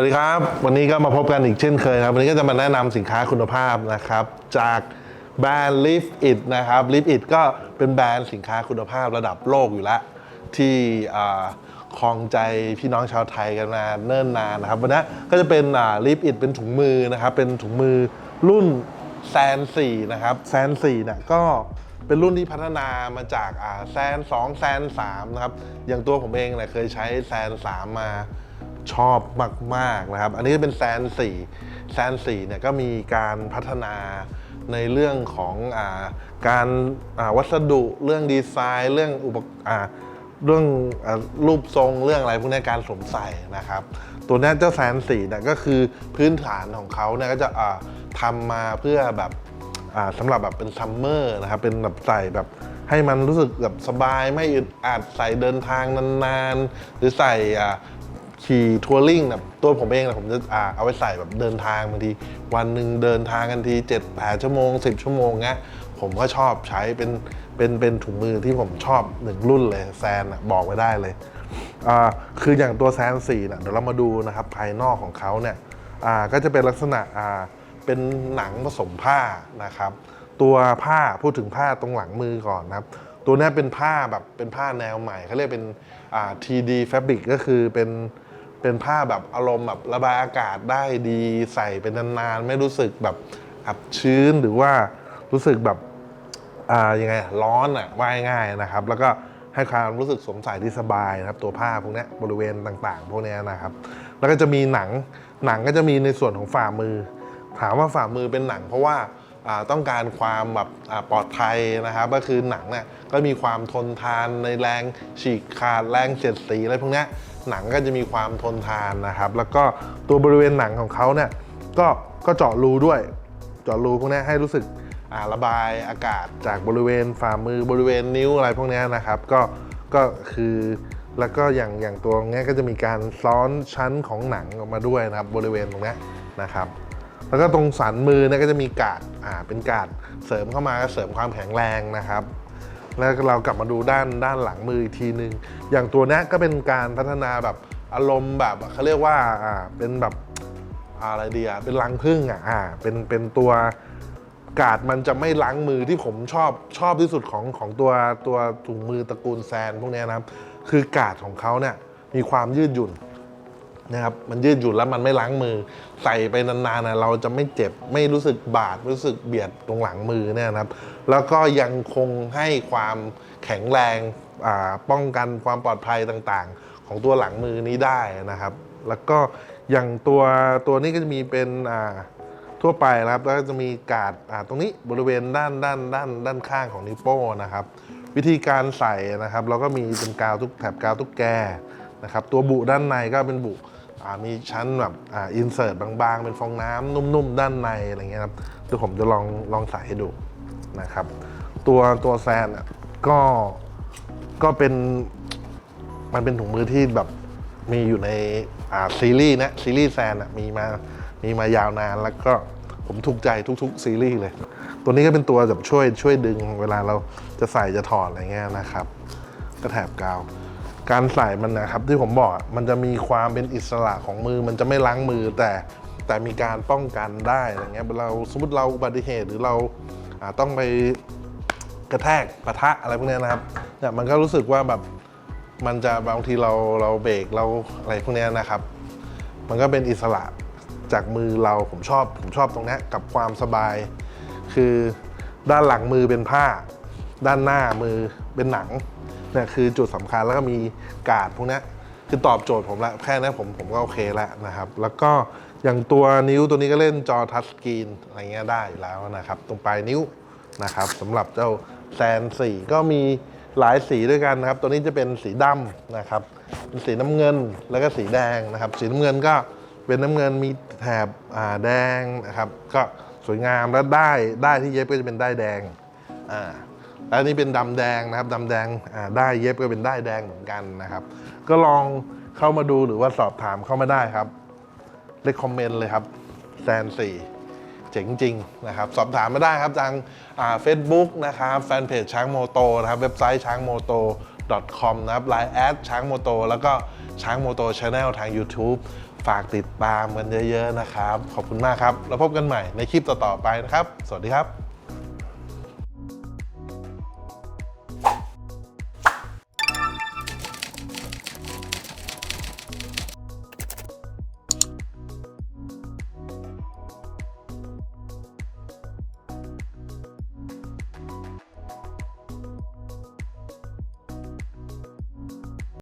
วัสดีครับ วันนี้ก็มาพบกันอีกเช่นเคยครับ วันนี้ก็จะมาแนะนำสินค้าคุณภาพนะครับ จากแบรนด์ Live It นะครับ Live It ก็เป็นแบรนด์สินค้าคุณภาพระดับโลกอยู่แล้ว ที่ครองใจพี่น้องชาวไทยกันมาเนิ่นนานนะครับวันนี้ก็จะเป็นอ่า Live It เป็นถุงมือนะครับ เป็นถุงมือรุ่นแซน4นะครับแซน4เนี่ยก็เป็นรุ่นที่พัฒนามาจากแซน2แซน3นะครับ อย่างตัวผมเองเนี่ยเคยใช้แซน3มา ชอบมากๆนะครับ อันนี้เป็นแซน4แซน4เนี่ยก็มีการพัฒนาในเรื่องของอาการาวัสดุเรื่องดีไซน์ เรื่องอุปเรื่องอรูปทรงเรื่องอะไรพวกนี้การสวมใส่นะครับ ตัวนี้เจ้าแซน4เนี่ยก็คือพื้นฐานของเขาเนี่ยก็จะทำมาเพื่อแบบสำหรับแบบเป็นซัมเมอร์นะครับเป็นแบบใส่แบบให้มันรู้สึกแบบสบายไม่อึดอัดใส่เดินทางนานๆ หรือใส่ ขี่ทัวริงแบบตัวผมเองนะผมจะอ่าเอาไว้ใส่แบบเดินทางบางทีวันหนึ่งเดินทางกันที7 8ชั่วโมง 10 ชั่วโมงเงี้ยผมก็ชอบใช้เป็นเป็นเป็นถุงมือที่ผมชอบหนึ่งรุ่นเลยแซนอะบอกไว้ได้เลยอ่าคืออย่างตัวแซนสี่เนี่ยเดี๋ยวเรามาดูนะครับภายนอกของเขาเนี่ยอ่าก็จะเป็นลักษณะอ่าเป็นหนังผสมผ้านะครับ ตัวผ้าพูดถึงผ้าตรงหลังมือก่อนนะครับตัวนี้เป็นผ้าแบบเป็นผ้าแนวใหม่เขาเรียกเป็นอ่า TD Fabric ก็คือเป็น เป็นผ้าแบบอารมณ์แบบระบายอากาศได้ดีใส่เป็นนานๆ ไม่รู้สึกแบบอับชื้นหรือว่ารู้สึกแบบอ่ายังไงอะร้อนอะว่ายง่ายนะครับ แล้วก็ให้ความรู้สึกสวมใส่ที่สบายนะครับตัวผ้าพวกนี้บริเวณต่างๆ พวกนี้นะครับ แล้วก็จะมีหนังหนังก็จะมีในส่วนของฝ่ามือ ถามว่าฝ่ามือเป็นหนังเพราะว่า ต้องการความแบบปลอดภัยนะครับก็คือหนังเนี่ยก็มีความทนทานในแรงฉีกขาดแรงเสียดสีอะไรพวกนี้หนังก็จะมีความทนทานนะครับ แล้วก็ตัวบริเวณหนังของเขาเนี่ยก็ก็เจาะรูด้วย เจาะรูพวกนี้ให้รู้สึกระบายอากาศจากบริเวณฝ่ามือบริเวณนิ้วอะไรพวกนี้นะครับ ก็ก็คือแล้วก็อย่างอย่างตัวนี้ก็จะมีการซ้อนชั้นของหนังออกมาด้วยนะครับบริเวณตรงนี้นะครับ แล้วก็ตรงสันมือเนี่ยก็จะมีกาดอ่าเป็นกาดเสริมเข้ามาก็เสริมความแข็งแรงนะครับ แล้วเรากลับมาดูด้านด้านหลังมืออีกทีหนึ่งอย่างตัวนี้ก็เป็นการพัฒนาแบบอารมณ์แบบเขาเรียกว่าอ่าเป็นแบบอะไรดีอะเป็นรังผึ้งอะอ่าเป็นเป็นตัวกาดมันจะไม่ล้างมือที่ผมชอบชอบที่สุดของของตัวตัวถุงมือตระกูลแซนพวกนี้นะครับ คือกาดของเขาเนี่ยมีความยืดหยุ่น นะครับมันยืดหยุ่นแล้วมันไม่ล้างมือ ใส่ไปนานๆนะเราจะไม่เจ็บไม่รู้สึกบาดรู้สึกเบียดตรงหลังมือเนี่ยนะครับ แล้วก็ยังคงให้ความแข็งแรงป้องกันความปลอดภัยต่างๆ ของตัวหลังมือนี้ได้นะครับ แล้วก็อย่างตัวตัวนี้ก็จะมีเป็นทั่วไปนะครับแล้วก็จะมีกาดาตรงนี้บริเวณด้านด้านด้านด้านข้างของนิ้วโป้นะครับ วิธีการใส่นะครับ เราก็มีเป็นกาวทุกแถบกาวทุกแกนะครับ ตัวบุด้านในก็เป็นบุ มีชั้นแบบอินเสิร์ตบางๆ เป็นฟองน้ำนุ่มๆ ด้านในอะไรเงี้ยครับเดี๋ยวผมจะลองลองใส่ให้ดูนะครับ ตัวตัวแซนก็ก็เป็นมันเป็นถุงมือที่แบบมีอยู่ในซีรีส์นะซีรีส์แซนมีมามีมายาวนานแล้วก็ผมถูกใจทุกๆซีรีส์เลย ตัวนี้ก็เป็นตัวแบบช่วยช่วยดึงเวลาเราจะใส่จะถอดอะไรเงี้ยนะครับ ก็แถบกาว การใส่มันนะครับที่ผมบอกมันจะมีความเป็นอิสระของมือ มันจะไม่ล้างมือแต่แต่มีการป้องกันได้อะไรเงี้ยเราสมมติเราอุบัติเหตุหรือเราาต้องไปกระแทกปะทะอะไรพวกเนี้ยนะครับเนี่ยมันก็รู้สึกว่าแบบมันจะบางทีเราเราเบรกเราอะไรพวกเนี้ยนะครับ มันก็เป็นอิสระจากมือเราผมชอบผมชอบตรงนี้กับความสบาย คือด้านหลังมือเป็นผ้า ด้านหน้ามือเป็นหนัง เนี่ยคือจุดสำคัญแล้วก็มีกาดพวกนี้คือตอบโจทย์ผมละแค่นี้ผมผมก็โอเคแล้วนะครับ แล้วก็อย่างตัวนิ้วตัวนี้ก็เล่นจอทัชสกรีนอะไรเงี้ยได้แล้วนะครับ ตรงปลายนิ้วนะครับสำหรับเจ้าแซนสีก็มีหลายสีด้วยกันนะครับ ตัวนี้จะเป็นสีดำนะครับเป็นสีน้ำเงินแล้วก็สีแดงนะครับ สีน้ำเงินก็เป็นน้ำเงินมีแถบแดงนะครับ ก็สวยงามแล้วได้ได้ที่เย็บก็จะเป็นได้แดงอ่า แล้วนี่เป็นดำแดงนะครับดำแดงได้เย็บก็เป็นได้แดงเหมือนกันนะครับ ก็ลองเข้ามาดูหรือว่าสอบถามเข้ามาได้ครับเลคคอมเมนต์เลยครับแซนสี่เจ๋งจริงนะครับ สอบถามมาได้ครับทางเฟซบุ๊กนะครับแฟนเพจช้างโมโตนะครับ เว็บไซต์ช้างโมโต .com นะครับไลน์แอดช้างโมโตแล้วก็ช้างโมโตชาแนลทาง YouTube ฝากติดตามกันเยอะ ๆ นะครับ ขอบคุณมากครับ แล้วพบกันใหม่ในคลิปต่อ ๆ ไปนะครับ สวัสดีครับ